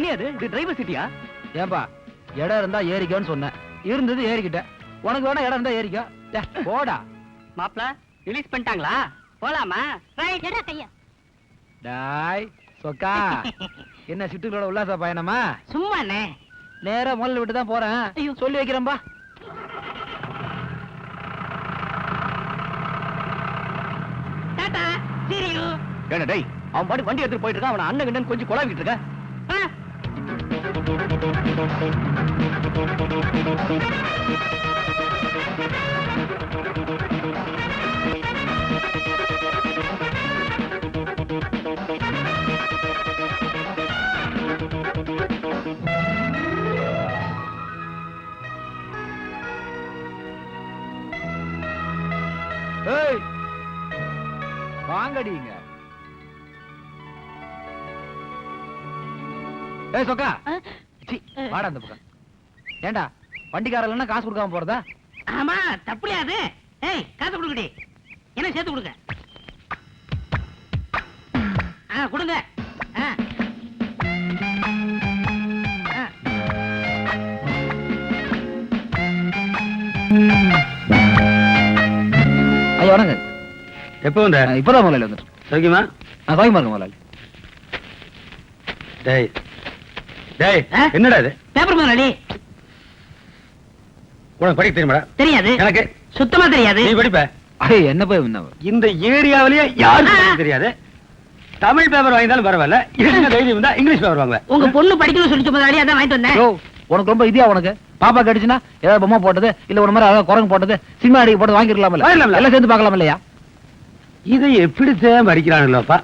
என்ன அது இது டிரைவர் சீட்டியா ஏன்பா இடம் இருந்தா ஏறிக்கோன்னு சொன்னேன். இருந்தது ஏறிக்கிட்டேன். உனக்கு வேணா இடம் இருந்தா ஏறிக்கோ. டே, போடா. மாப்ள ரிலீஸ் பண்ணிட்டாங்களா? போலாமா? ரைட் கையா. டாய் சொக்கா. என்ன சிட்டுகளோட உல்லாச பயணமா? சும்மாண்ணே. நேரா முதல்ல விட்டு தான் போறேன். ஐயோ. சொல்லி வைக்கிறேன்பா. டாடா சீரியோ. ஏன்னா டேய் அவன் பாட்டு வண்டி எடுத்துட்டு போயிட்டு இருக்கான். அவன் அண்ணன் கண்ணன் கொஞ்சம் குழாவிட்டு இருக்க. வாங்கடிங்க ஏய் சொக்கா! சீ, வாடா அந்த பக்கம். ஏண்டா வண்டிக்காரங்க காசு கொடுக்காம போறதா? ஆமா தப்புலையாது. ஏய் காசு கொடுக்கடி. என்ன சேர்த்து கொடுங்க ஆ கொடுங்க. ஆ. ஐயா வணங்க எப்போ வந்த? இப்பதான் முதலாளி வந்துட்டு சௌக்கியமா? நான் சாயமா இருக்கேன் முதலாளி. டேய் டேய்? என்னடா இது? பேப்பர் முதலாளி உனக்கு படிக்க தெரியுமாடா? தெரியாது. எனக்கு. சுத்தமா தெரியாது. நீ படிப்ப? ஐய என்ன போய் இந்த ஏரியாவிலேயே யாருக்கும் தெரியாது. தமிழ் பேப்பர் வாங்கினாலும் பரவாயில்ல. என்ன தைரியம் இருந்தா இங்கிலீஷ் பேப்பர் வாங்குவேன் உங்க பொண்ணு படிக்கணும்னு சொல்லிச்சு முதலாளி அதான் வாங்கிட்டு வந்தேன். யோ உனக்கு ரொம்ப இதியா உனக்கு? பாப்பா கடிச்சுனா ஏதாவது பொம்மை போட்டது இல்ல ஒரு மாதிரி அதாவது குரங்கு போட்டது சினிமா அடிக்க போட்டு வாங்கிடலாம்ல. எல்லாம் சேர்ந்து பார்க்கலாம் இல்லையா? இதை எப்படித்தான் படிக்கிறானுங்களோப்பா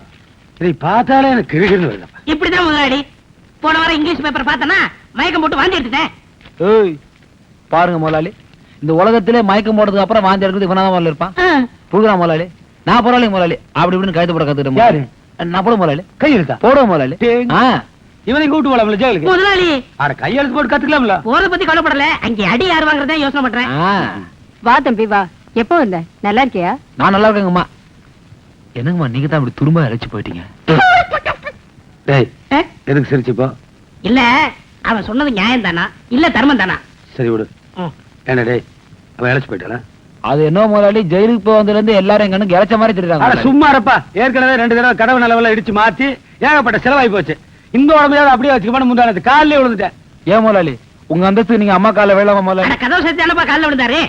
இதை பார்த்தாலே எனக்கு கிருகிருன்னு வருதப்பா. இப்படிதான் முதலாளி. போன வாரம் இங்கிலீஷ் பேப்பர் பார்த்தனா மயக்கம் போட்டு வாந்தி எடுத்துட்டேன். ஏய் பாருங்க முதலாளி. இந்த உலகத்திலே மயக்கம் போட்டதுக்கு அப்புறம் வாந்தி எடுக்கிறது இவனா தான் முதல்ல இருப்பான். ஆ. புடுகிறான் முதலாளி? நான் பரவாயில்ல முதலாளி. அப்படி இப்படின்னு கழுத்து போட கத்துக்கிட்டேன். நான் போட முதலாளி. கையெழுத்தா போடுவோம் முதலாளி. இவனை கூட்டு போலாம்ல ஜெயிலுக்கு? முதலாளி. அட கையெழுத்து போட்டு கத்துக்கலாம்ல? போறத பத்தி கவலைப்படல. அங்க அடி யார் வாங்குறதா யோசனை பண்றேன். வா தம்பி வா. எப்போ வந்த? நல்லா இருக்கியா? நான் நல்லா இருக்கேங்கம்மா. என்னங்கம்மா நீங்க தான் இப்படி துரும்ப அழைச்சு போயிட்டீங்க? டேய்? எதுக்கு சிரிச்சுப்போ இல்ல அவன் சொன்னது நியாயம் தானா இல்ல தர்மம் தானா சரி விடு. என்ன டேய் அவன் இழைச்சு போயிட்டாளா அது என்ன முதலாளி ஜெயிலுக்கு போய் வந்ததுல இருந்து எல்லாரும் எங்க இழைச்ச மாதிரி தெரியுறாங்க சும்மா இருப்பா. ஏற்கனவே ரெண்டு தடவை கடவு நிலவெல்லாம் இடிச்சு மாத்தி ஏகப்பட்ட செலவாகி போச்சு. இந்த உடம்பையாவது அப்படியே வச்சுக்கணும் முந்தானது காலிலே விழுந்துட்டேன். ஏன் முதலாளி? உங்க அந்தஸ்து நீங்க அம்மா கால வேளாம முதலாளி? கதவு சேர்த்து காலில் விழுந்தாரு?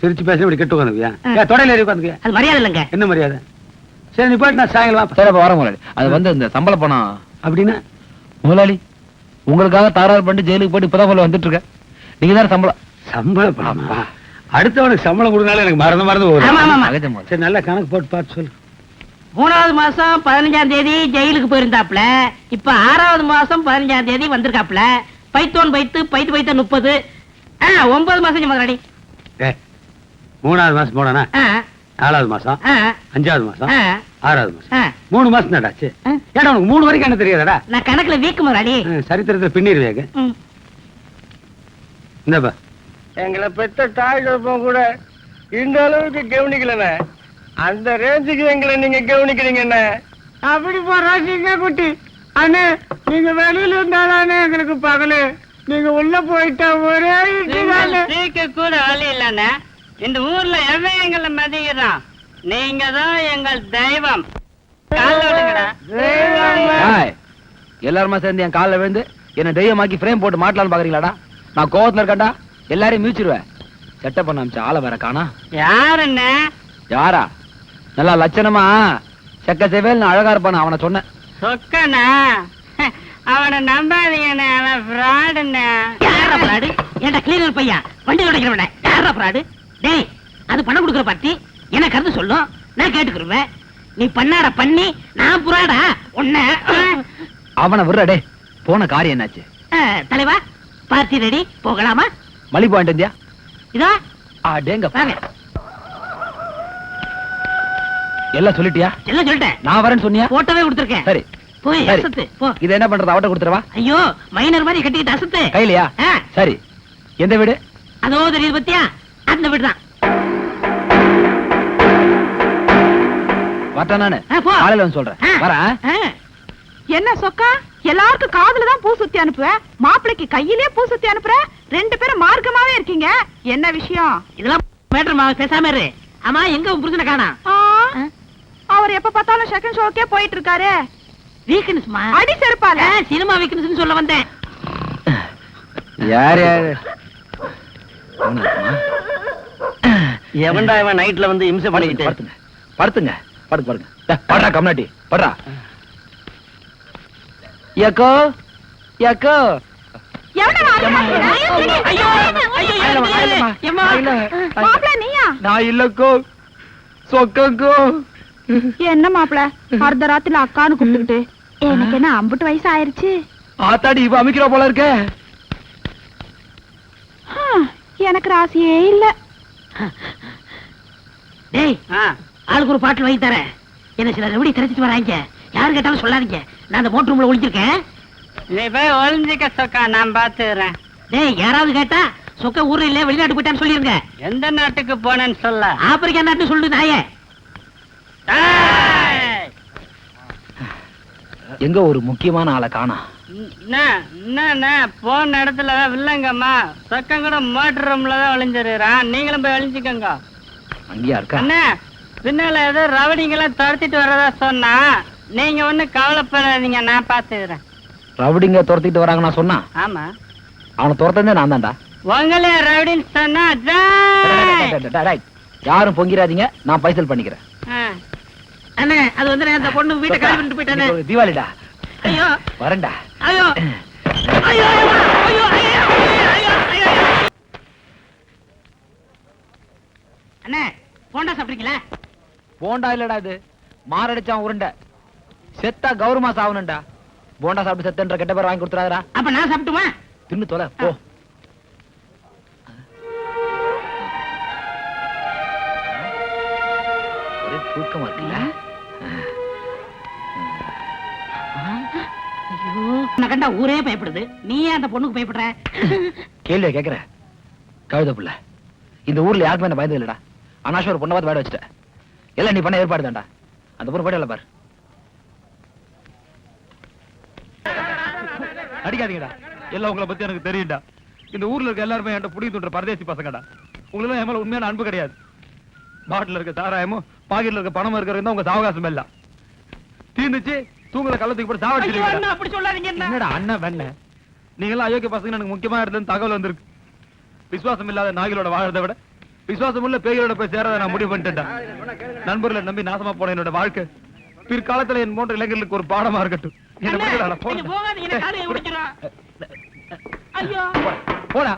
சிரிச்சு பேசி இப்படி கெட்டு உட்காந்துக்கியா தொடையில ஏறி உட்காந்துக்கியா அது மரியாதை இல்லைங்க. என்ன மரியாதை? சரி நீ போயிட்டு நான் சாயங்காலம் வாப்பா. சரி அப்ப வர முதலாளி. அது வந்து இந்த சம்பள பணம். அப்படின்னா? முதலாளி உங்களுக்காக தாராறு பண்ணிட்டு ஜெயிலுக்கு போயிட்டு இப்பதான் முதல்ல வந்துட்டு இருக்கேன் நீங்க தான் சம்பளம். சம்பளம் பணமா? அடுத்தவனுக்கு சம்பளம் கொடுனால எனக்கு மறந்து மறந்து ஆமா, போகுது. ஆமா, ஆமா. அகஜ முதலாளி. சரி நல்லா கணக்கு போட்டு பார்த்து சொல்லு. மூணாவது மாசம் பதினஞ்சாம் தேதி ஜெயிலுக்கு போயிருந்தாப்ல இப்ப ஆறாவது மாசம் பதினஞ்சாம் தேதி வந்திருக்காப்ல பைத்தோன் பைத்து பைத்து பைத்த முப்பது. ஆ, ஒன்பது மாசம் முதலாளி. ஏ மூணாவது மாசம் போனா ஆ, நாலாவது மாசம் அஞ்சாவது மாசம் ஆறாவது மாசம். மூணு மாசம் நடாச்சு. ஏடா உனக்கு மூணு வரைக்கும் என்ன தெரியாதடா? நான் கணக்குல வீக்கு முதலாளி சரித்திரத்துல பின்னிரு வேக. இந்தப்பா. எங்களை பெத்த தாய் தகப்பன் கூட இந்த அளவுக்கு கவனிக்கலண்ணே. அந்த ரேஞ்சுக்கு எங்களை நீங்க கவனிக்கிறீங்கண்ணே அப்படி போறாங்க குட்டி. அண்ணே நீங்க வெளியில இருந்தாலே எங்களுக்கு பகலு. நீங்க உள்ள போயிட்டா ஒரே கூட வழி இல்லண்ணே. இந்த ஊர்ல எவன் எங்களை மதிக்கிறான்? நீங்க தான் எங்கள் தெய்வம். எல்லாருமா சேர்ந்து என் காலில் விழுந்து என்ன தெய்வமாக்கி ஃப்ரேம் போட்டு மாட்டலாம்னு பாக்குறீங்களாடா? நான் கோவத்துல இருக்கேன்டா. எல்லாரையும் மீச்சிருவேன் செட்டப் பண்ண அமிச்ச ஆளை வேற காணா. யாருண்ணே யாரா? நல்லா லட்சணமா. செக்க செவேல் அழகா இருப்பான அவனை சொன்னேன். சொக்கண்ணா அவனை நம்பாதீங்கண்ணே அவன் ஃப்ராடுண்ணே யாரா பிராடு ஏன்டா கிளீனர் பையன் வண்டி உடைக்கிறவன யாரா பிராடு டேய் அது பணம் கொடுக்குற பார்ட்டி எனக்கு கருத்து சொல்லும்? நான் கேட்டுக்கிருவேன். நீ பண்ணாட பண்ணி நான் புறாடா. உன்ன அவனை விடுற டே போன காரியம் என்னாச்சு? தலைவா பார்ட்டி ரெடி போகலாமா? மலி பாயிண்ட் இந்தியா இதோ. டேங்க. வாங்க. எல்லாம் சொல்லிட்டியா? எல்லாம் சொல்லிட்டேன். நான் வரேன்னு சொன்னியா? போட்டோவே கொடுத்துருக்கேன். சரி. போய். அசத்து போ. இது என்ன பண்றது? அவட்ட கொடுத்துறவா ஐயோ மைனர் மாதிரி கட்டிக்கிட்டு அசத்து. கையிலையா? சரி. எந்த வீடு? அதோ தெரியுது பத்தியா? அந்த வீடு தான் வரட்டா நானு. காலையில வந்து சொல்றேன். வரேன். என்ன சொக்கா? எல்லாருக்கும் காதுல தான் பூ சுத்தி அனுப்புவ? மாப்பிளைக்கு கையிலே பூ சுத்தி அனுப்புற? ரெண்டு பேரும் மார்க்கமாவே இருக்கீங்க. என்ன விஷயம்? இதெல்லாம் மேட்டர்மா பேசாம இரு. ஆமா எங்க உன் புருஷனை காணா அவர் எப்ப பார்த்தாலும் செகண்ட் ஷோக்கே போயிட்டு இருக்காரு. வீக்னஸ்மா அடி செருப்பால. சினிமா வீக்னஸ் சொல்ல வந்தேன். யார் யாரு? எவன்டா இவன் நைட்ல வந்து இம்சை பண்ணிக்கிட்டு படுத்துங்க படுத்துங்க படுத்து படுங்க டே, படுறா கம்னாட்டி படுறா யக்கோ யக்கோ ஐயோ ஐயோ எம்மா மாப்பிள நீயா நான் இல்லக்கோ சொக்கக்கோ என்ன மாப்பிள அர்த்த அக்கான்னு கூப்பிட்டுக்கிட்டு எனக்கு என்ன அம்புட்டு வயசு ஆயிருச்சு ஆத்தாடி அமைக்கிறா போல இருக்க எனக்கு ராசியே இல்ல டேய் ஆ, ஆளுக்கு ஒரு பாட்டில் வாங்கி தரேன். என்ன சில ரெவடி கிடைச்சிட்டு வராங்க. யாரு கேட்டாலும் சொல்லாதீங்க. நான் அந்த மோட்டர் ரூம்ல ஒளிஞ்சிருக்கேன். நீ போய் ஒளிஞ்சிக்க சொக்கா நான் பாத்துக்கிறேன். டேய் யாராவது கேட்டா சொக்க ஊர்ல இல்ல வெளிநாட்டு போயிட்டான்னு சொல்லிருங்க. எந்த நாட்டுக்கு போனேன்னு சொல்ல. ஆப்பிரிக்கா நாட்டு சொல்லு நாயே! எங்க ஒரு முக்கியமான ஆளை காணா? என்ன என்ன போன இடத்துல வில்லங்கம்மா சொக்கம் கூட மோட்டர் ரூம்ல தான் ஒளிஞ்சிருக்கிறான். நீங்களும் போய் ஒளிஞ்சுக்கோங்க. அங்கேயா இருக்கா அண்ணா பின்னால ஏதோ ரவடிங்கெல்லாம் துரத்திட்டு வர்றதா சொன்னா நீங்க ஒண்ணு கவலைப்படாதீங்க நான் பாத்துக்கிறேன் ரவுடிங்க துரத்திட்டு வராங்க நான் சொன்னா ஆமா அவனை துரத்தந்தே நான் தான்டா உங்களே ரவுடின்னு சொன்னா யாரும் பொங்கிராதீங்க நான் பைசல் பண்ணிக்கிறேன். அண்ணே அது வந்து அந்த பொண்ணு வீட்டை காலி பண்ணிட்டு போயிட்டானே தீபாவளிடா ஐயோ வரேன்டா ஐயோ ஐயோ ஐயோ ஐயோ ஐயோ ஐயோ அண்ணே போண்டா சாப்பிட்டீங்களா போண்டா இல்லடா இது. மாரடிச்சான் உருண்டை. செத்தா கௌரவமா சாவணும்டா. போண்டா சாப்பிட்டு செத்தன்ற கெட்ட பேர் வாங்கி கொடுத்துறாதடா அப்ப நான் சாப்பிட்டுமா? தின்னு தொலை போ. ஒரே தூக்கமா இருக்குல்ல? ஐயோ நான் கண்டா ஊரே பயப்படுது. நீ ஏன் அந்த பொண்ணுக்கு பயப்படுற? கேள்வியா கேக்குற. கழுத புள்ள. இந்த ஊர்ல யாருக்குமே என்ன பயந்தது இல்லடா அனாஷ் ஒரு பொண்ணை பார்த்து வேட வச்சுட்ட எல்லாம் நீ பண்ண ஏற்பாடு தான்டா. அந்த பொண்ணு போயிட்டு பாரு. அடிக்காதீங்கடா எல்லாம் உங்களை பத்தி எனக்கு தெரியும்டா. இந்த ஊர்ல இருக்க எல்லாருமே என்கிட்ட புடி தூண்டுற பரதேசி பசங்கடா. உங்களுக்கு என் மேல உண்மையான அன்பு கிடையாது. பாட்டில் இருக்க சாராயமும் பாக்கெட்ல இருக்க பணமும் இருக்கிறது உங்க சாவகாசம் எல்லாம். தீர்ந்துச்சு தூங்குற கள்ளத்துக்கு போட்டு சாவடிச்சிருக்கீங்க. என்னடா அண்ணன் வெண்ண? நீங்களாம் அயோக்கிய பசங்க எனக்கு முக்கியமா இருந்தது தகவல் வந்திருக்கு. விசுவாசம் இல்லாத நாய்களோட வாழறதை விட விசுவாசம் உள்ள பேய்களோட போய் சேரத நான் முடிவு பண்ணிட்டேன்டா. நண்பர்களை நம்பி நாசமா போன என்னோட வாழ்க்கை பிற்காலத்துல என் போன்ற இளைஞர்களுக்கு ஒரு பாடமா இருக்கட்டும். போடா, போடா.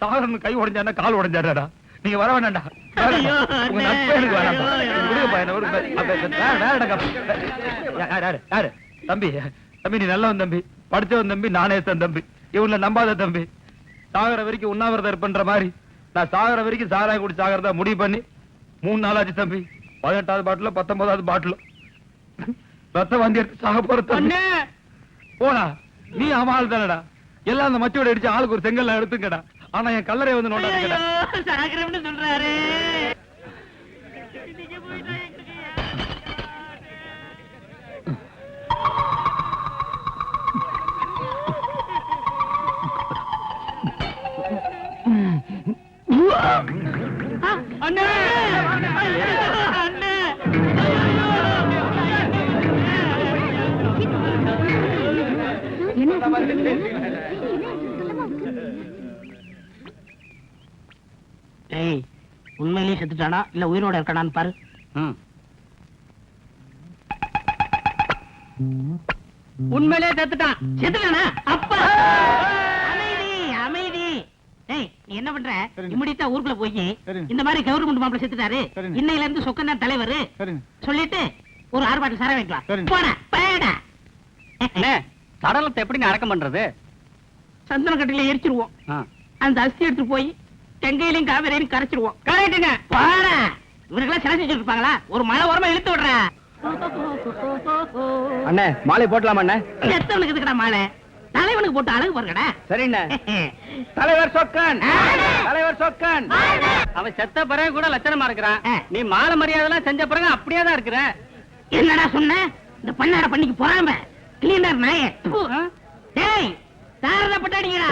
சாகரன் கை உடைஞ்சானா கால் உடைஞ்சாடா. நீங்க வர வேண்டாம்டா உங்க. யாரு? தம்பி தம்பி நீ நல்லவன் தம்பி. படிச்சவன் தம்பி நாணயத்தன் தம்பி. இவங்கள நம்பாத தம்பி. சாகர வரைக்கும் உண்ணாவிரதம் இருப்பன்ற மாதிரி. நான் சாகர வரைக்கும் சாராயம் குடி சாகரதா முடிவு பண்ணி மூணு நாளாச்சு தம்பி. பதினெட்டாவது பாட்டில பத்தொன்பதாவது பாட்டில. ரத்த வாந்தி எடுத்து சாக போற தம்பி. அண்ணே! போடா நீ அவன் ஆள் தானடா. எல்லாம் அந்த மச்சோட அடிச்சு ஆளுக்கு ஒரு செங்கல்ல எடுத்துங்கடா. ஆனா என் கல்லறை வந்து சாகரம்னு சொல்றாரு. ஏய் உண்மையிலேயே செத்துட்டானா? இல்ல உயிரோட இருக்கானான்னு பாரு. உண்மையிலே செத்துட்டான். செத்துட்டானா? அப்பா! அமைதி அமைதி. ஏய் நீ என்ன பண்ற? இம்மிடியா ஊருக்குள்ள போய். இந்த மாதிரி கவர்மெண்ட் மாப்பிள்ள செத்துட்டாரு. இன்னையில இருந்து சொக்கன் தான் தலைவர் சொல்லிட்டு ஒரு ஆறு பாட்டில் சார வைக்கலாம். சரிங்க. போடா சடலத்தை எப்படி அடக்கம் பண்றது? சந்தன கட்டில எரிச்சிருவோம். அந்த அஸ்தி எடுத்து போய் தெங்கையிலையும் காவேரியிலும் கரைச்சிருவோம். கரெக்டுங்க போடா இவருக்கெல்லாம் சிலை செஞ்சு இருப்பாங்களா ஒரு மழை ஓரமா இழுத்து விடுற. அண்ணே மாலை போட்டலாமா அண்ணே? எத்தவனுக்கு இதுக்கடா மாலை? தலைவனுக்கு போட்டு அழகு பாருங்கடா. சரிண்ணே. தலைவர் சொக்கன். தலைவர் சொக்கன். அவன் செத்த பிறகு கூட லட்சணமா இருக்கிறான். நீ மாலை மரியாதை எல்லாம் செஞ்ச பிறகு அப்படியே தான் இருக்கிற. என்னடா சொன்ன? இந்த பண்ணாட பண்ணிக்கு போறாம. கிளீனர் நாயே. டேய் தாரத பட்டாடிங்கடா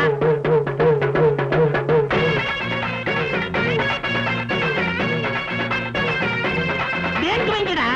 பேங்க் வைங்கடா நில்றா.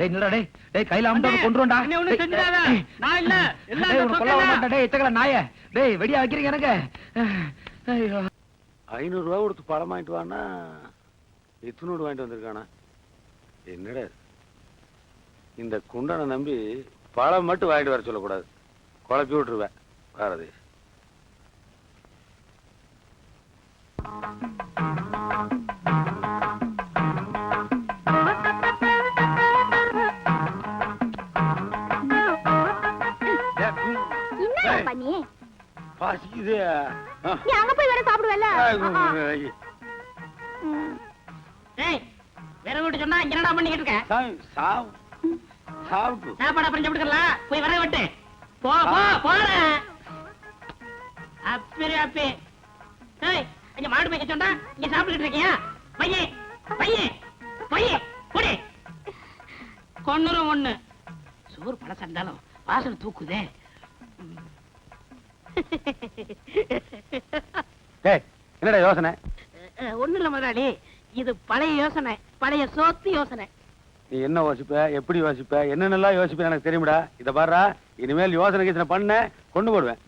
டேய் நில்றா டேய். டேய் கையில அமுட்டாம கொண்டுருண்டா என்னை ஒண்ணும் செஞ்சிடாத. நான் இல்ல. எல்லாம் டேய் அந்த உன்னை கொல்ல விட சொக்கனா. மாட்டேன். டேய் எத்தகல நாயே. டேய் வெடியா வைக்கிறீங்க எனக்கு. ஐயோ. ஐநூறு ரூபா கொடுத்து பழம் வாங்கிட்டு வான்னா எத்தனோடு வாங்கிட்டு வந்திருக்கானா? என்னடா? இந்த குண்டனை நம்பி பழம் மட்டும் வாங்கிட்டு வர சொல்லக்கூடாது. குழப்பி விட்டுருவேன். பாரதி பண்ணி பசிக்குது. நீ அங்க போய் வேற சாப்பிடுவல டேய் வேற விட்டு சொன்னா இங்க என்னடா பண்ணிக்கிட்டு இருக்க? சாமி, சாவு. சாப்பிட்டு சாப்பாடு அப்புறம் சாப்பிட்டுக்கலாம் போய் வர விட்டு. போ போ போற அப்படி அப்பி டேய் இங்க மாடு மேய்க்க சொன்னா இங்க சாப்பிட்டுட்டு இருக்கியா? பையே பையே பையே குடி கொன்னுரும் ஒண்ணு. சோறு பழசா இருந்தாலும் வாசனை தூக்குதே. என்னடா யோசனை? ஒண்ணு இல்ல முதலாளி. இது பழைய யோசனை பழைய சோத்து யோசனை. நீ என்ன யோசிப்ப எப்படி யோசிப்ப என்னென்னலாம் யோசிப்ப எனக்கு தெரியும்டா. இத பாருடா இனிமேல் யோசனை கீசனை பண்ண கொண்டு போடுவேன்.